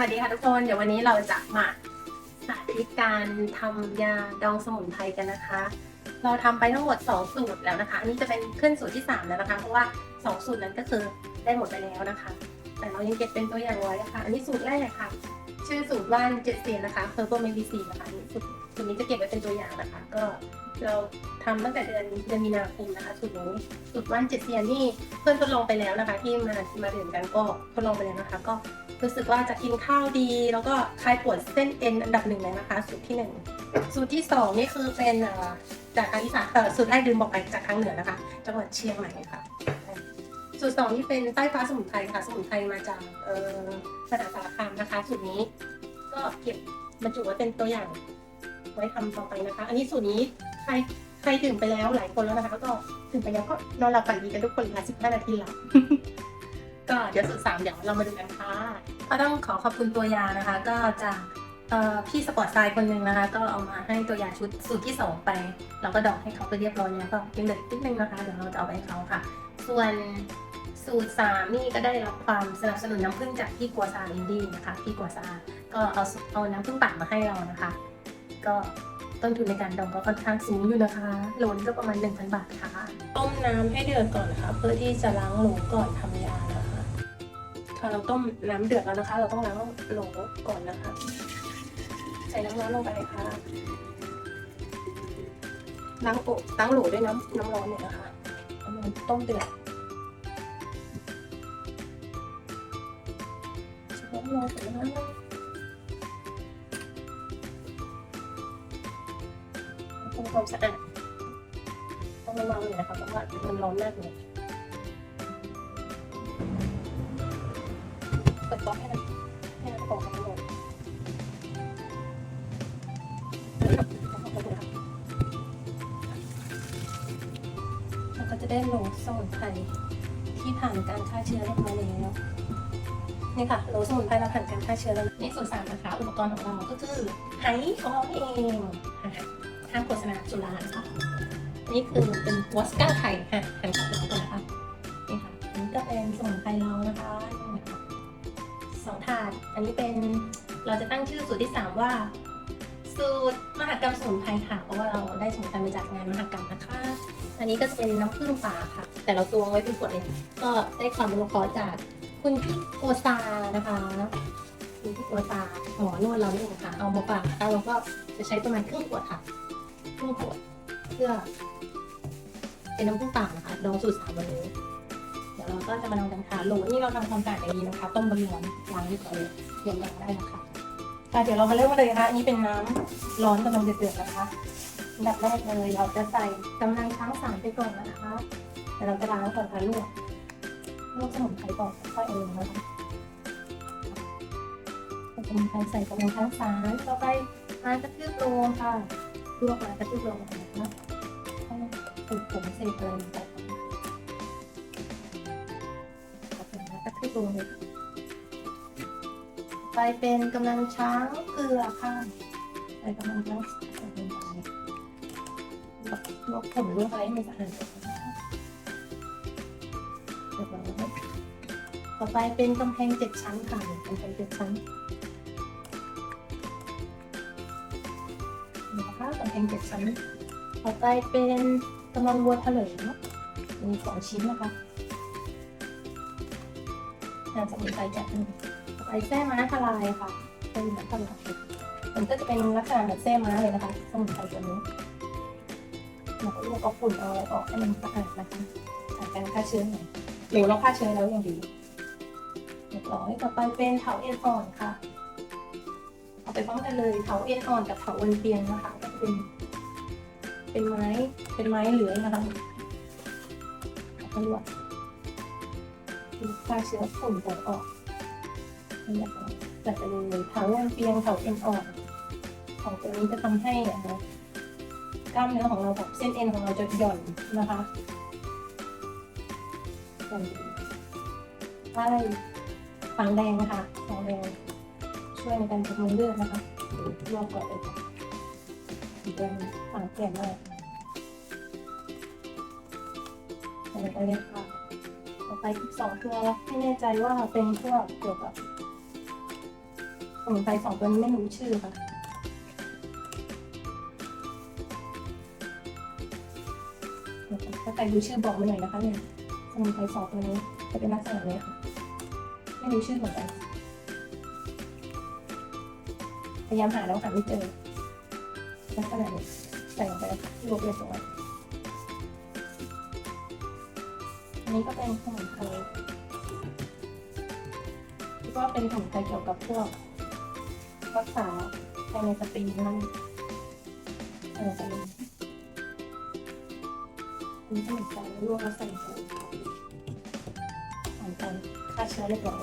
วัสดีค่ะทุกคน เดี๋ยววันนี้เราจะมาสาธิตการทำยาดองสมุนไพรกันนะคะ เราทำไปทั้งหมด 2 สูตรแล้วนะคะ อันนี้จะเป็นขึ้นสูตรที่ 3 แล้วนะคะ เพราะว่า 2 สูตรนั้นก็คือได้หมดไปแล้วนะคะ แต่เรายังเก็บเป็นตัวอย่างไว้ค่ะอันนี้สูตรแรกค่ะ ชื่อสูตรว่านเจ็ดเซียนนะคะ Herbal Medicine นะคะอันนี้สูตร สูตรนี้จะเก็บไว้เป็นตัวอย่างนะคะ ก็เราทำตั้งแต่เดือนเดือนมีนาคมนะคะสูตรนี้สูตรว่านเจ็ดเซียนนี่เพื่อนทดลองไปแล้วนะคะ ที่มามาดื่มกันก็ทดลองไปแล้วนะคะ ก็รู้สึกว่าจะกินข้าวดี แล้วก็คลายปวดเส้นเอ็นอันดับหนึ่งเลยนะคะ สูตรที่หนึ่งสูตรที่สองนี่คือเป็นจากทางอีสานสูตรแรกดื่มบอกไปจากทางเหนือนะคะ จังหวัดเชียงใหม่ค่ะสูตรสองนี่เป็นใต้ฟ้าสมุนไพรค่ะ สมุนไพรมาจากสถานสารคามนะคะ สูตรนี้ก็เก็บบรรจุไว้เป็นตัวอย่าง ไว้ทำต่อไปนะคะ อันนี้สูตรนี้ใครใครดื่มไปแล้วหลายคนแล้วนะคะก็ดื่มไปแล้วก็นอนหลับฝันดีกันทุกคนละสิบห้านาทีหลับก็เดี๋ยวสูตรสามเดี๋ยวเรามาดูกันค่ะก็ต้องขอขอบคุณตัวยานะคะ ก็จากพี่สปอร์ตไซด์คนหนึ่งนะคะ ก็เอามาให้ตัวยาชุดสูตรที่สองไป เราก็ดอกให้เขาไปเรียบร้อยแล้วก็ยังเหลือนิดนึงนะคะเดี๋ยวเราจะเอาไปให้เขาค่ะ ส่วนสูตรสามนี่ก็ได้รับความสนับสนุนน้ำผึ้งจากพี่กัวซาอินดี้นะคะพี่กัวซาก็เอาเอาน้ำผึ้งปั่นมาให้เรานะคะ ก็ต้นทุนในการดองก็ค่อนข้างสูงอยู่นะคะ โหลนก็ประมาณ 1,000 บาทค่ะ ต้มน้ำให้เดือดก่อนนะคะ เพื่อที่จะล้างโหลก่อนทำยานะคะ พอเราต้มน้ำเดือดแล้วนะคะ เราต้องล้างโหลก่อนนะคะ ใส่น้ำร้อนลงไปค่ะ ล้างโอะล้างโหลด้วยน้ำน้ำร้อนเนี่ยนะคะเอามันต้มเดือดใส่น้ำร้อนเสร็จแล้วนะทำ ความสะอาดต้องระวังเลยนะคะเพราะว่ามันร้อนมากเลยเปิดก๊อกให้มันให้มันออกมาหมดเราก็จะได้โหลสมุนไพรที่ผ่านการฆ่าเชื้อเรียบร้อยแล้วนี่ค่ะโหลสมุนไพรเราผ่านการฆ่าเชื้อแล้วนี่ส่วนสามนะคะ อุปกรณ์ของเราก็คือไหของเราเองนะคะ ห้ามโฆษณาจุฬานะคะนนี้คือเป็นวอสก้าไข่ค่ะหันกลับหลังก่อนนะคะนี่ค่ะอันนี้ก็เป็นสมุนไพรเรานะคะสองถาด อันนี้เป็นเราจะตั้งชื่อสูตรที่สามว่า สูตรมหกรรมสมุนไพรค่ะ เพราะว่าเราได้สมุนไพรมาจากงานมหกรรมนะคะ อันนี้ก็จะเป็นน้ำผึ้งป่าค่ะ แต่เราตวงไว้เป็นขวดเลยก็ได้ความรู้ขอจากคุณพี่โกซานะคะคุณพี่โกซาหมอนวดเรานี่เองค่ะ เอามาฝากนะคะเราก็จะใช้ประมาณครึ่งขวดค่ะ ครึ่งขวดเพื่อ เป็นน้ำผึ้งป่านะคะดองสูตรสามวันนี้ เดี๋ยวเราก็จะมาลองกันค่ะโหลนี่เราทำความสะอาดอย่างนี้นะคะ ต้มบะหมี่ล้างเรียบร้อยเลยเย็นล้างได้นะคะค่ะเดี๋ยวเรามาเริ่มกันเลยนะคะอันนี้เป็นน้ำร้อนกำลังเดือดๆนะคะอันดับแรกเลยเราจะใส่กำลังช้างสารไปก่อนนะคะแต่เราจะล้างก่อนค่ะลวกลวกสมุนไพรก่อนค่อยเอาลงนะคะเอาสมุนไพรใส่กำลังช้างสารต่อไปน้ำกระเทียมโรยค่ะ ลวกมากระทุกลงนะคะให้ถูกผมเสร็จเลยลงไปขอบคุณนะกระทุกลงเลยไปเป็นกำลังช้างเกลือค่ะใส่กำลังช้างใส่ลงไปลวกผมลวกอะไรให้มันสะอาดก่อนนะคะเรียบร้อยต่อไปเป็นกำแพงเจ็ดชั้นค่ะกำแพงเจ็ดชั้น งเจ็ดชั้นต่อไปเป็นกำลังวัวเถลิงมีสองชิ้นนะคะงานสมุนไพรจัดหนึ่งต่อไปแส้ม้าทลายค่ะเป็นม้าทลายมันก็จะเป็นลักษณะแบบแส้ม้าเลยนะคะสมุนไพรตัวนี้เราก็ลวกเอาฝุ่นเอาอะไรออกให้มันสะอาดนะคะผ่านการฆ่าเชื้อหน่อยหรือเราฆ่าเชื้อแล้วอย่างดีเรียบร้อยต่อไปเป็นเถาเอ็นอ่อนค่ะ เอาไปพร้อมกันเลยเถาเอ็นอ่อนกับเถาวันเปียงนะคะก็จะเป็น เป็นไม้ เป็นไม้เหลือยนะคะเอาไปลวกฆ่าเชื้อฝุ่นต่างออกนี่นะคะจัดไปเลยเถาวันเปียงเถาเอ็นอ่อนของตัวนี้จะทำให้อ่ากล้ามเนื้อของเราแบบเส้นเอ็นของเราจะหย่อนนะคะอนใช่ฟางแดงนะคะฟางแดงช่วยในการบำรุงเลือดนะคะรวมก่อนเลยค่ะ สีแดงฝังแก่มากใส่ไปเลยค่ะต่อไปอีกสองตัวไม่แน่ใจว่าเป็นพวกเกี่ยวกับมุนไพรสองตัวนี้ไม่รู้ชื่อค่ะถ้าใครรู้ชื่อบอกมาหน่อยนะคะเนี่ยสมุนไพรสองตัวนี้จะเป็นลักษณะนี้ค่ะไม่รู้ชื่อเหมือนกันพยายามหาแล้วหาไม่เจอ ลักษณะนี้ใส่ลงไปเลยค่ะรวบเลยสวยอันนี้ก็เป็นสมุนไพรที่ว่าเป็นสมุนไพรเกี่ยวกับพวกรักษาภายในสตรีนั่นเออสตรีมีสมุนไพรลวกแล้วใส่ถุงผ่านการฆ่าเชื้อเรียบร้อย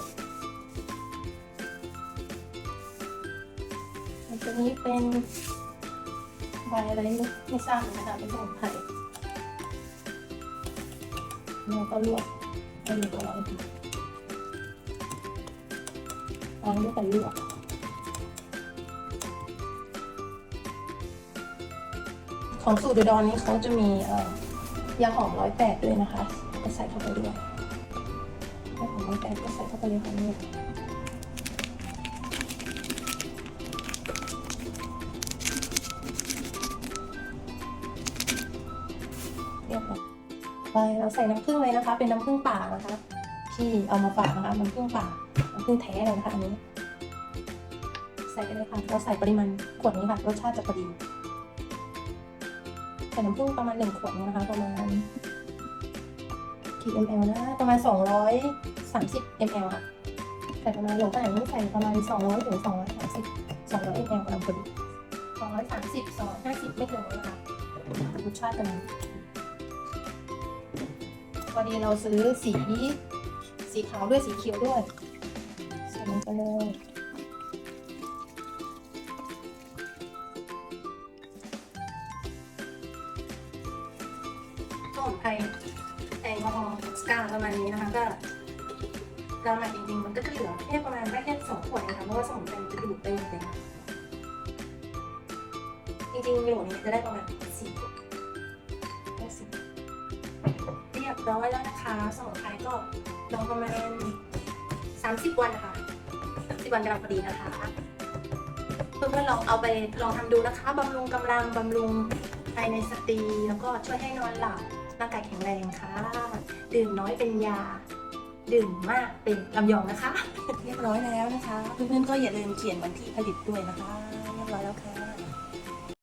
ตัวนี้เป็น ใบอะไรไม่ไม่ทราบเหมือนกันค่ะเป็นสมุนไพรแล้วก็ลวกให้เรียบร้อยล้างด้วยกันลวกของสูตรดรนี้เขาจะมีเอ่อยาหอมร้อยแปดด้วยนะคะก็ใส่เข้าไปด้วยยาหอมร้อยแปดก็ใส่เข้าไปเลยค่ะนี่ เรียบร้อยไปเราใส่น้ำผึ้งเลยนะคะ เป็นน้ำผึ้งป่านะคะ ที่เอามาฝากนะคะน้ำผึ้งป่าน้ำผึ้งแท้เลยนะคะอันนี้ ใส่ไปเลยค่ะเราใส่ปริมาณขวดนี้ค่ะรสชาติจะพอดีใส่น้ำผึ้งประมาณหนึ่งขวดนะคะ ประมาณกี่ ml นะประมาณ 230 ml ค่ะใส่ประมาณหลงไปไหนใส่ประมาณ 200ถึง230 200 ml กำลังพอดี230 250 ไม่เกินนะคะรสชาติกัน พอดีเราซื้อสีสีขาวด้วยสีเขียวด้วยใส่ลงไปเลยสมุนไพรแอลกอฮอล์สกาประมาณนี้นะคะก็เรามักจริงๆมันก็จะเหลือแค่ประมาณแค่สองขวดเองค่ะเพราะว่าสมุนไพรจะดูดไปหมดเลยจริงๆโหลนี้จะได้ประมาณสี่ขวดได้สี่ รียบร้อยแล้วนะคะสมุนไพรก็ลองประมาณสามสิบวันนะคะสามสิบวันกำลังพอดีนะคะ เพื่อนๆลองเอาไปลองทำดูนะคะบำรุงกำลังบำรุงภายในสตรี แล้วก็ช่วยให้นอนหลับร่างกายแข็งแรงค่ะ ดื่มน้อยเป็นยา ดื่มมากเป็นลำยองนะคะ เรียบร้อยแล้วนะคะ เพื่อนๆก็อย่าลืมเขียนวันที่ผลิตด้วยนะคะ เรียบร้อยแล้วค่ะ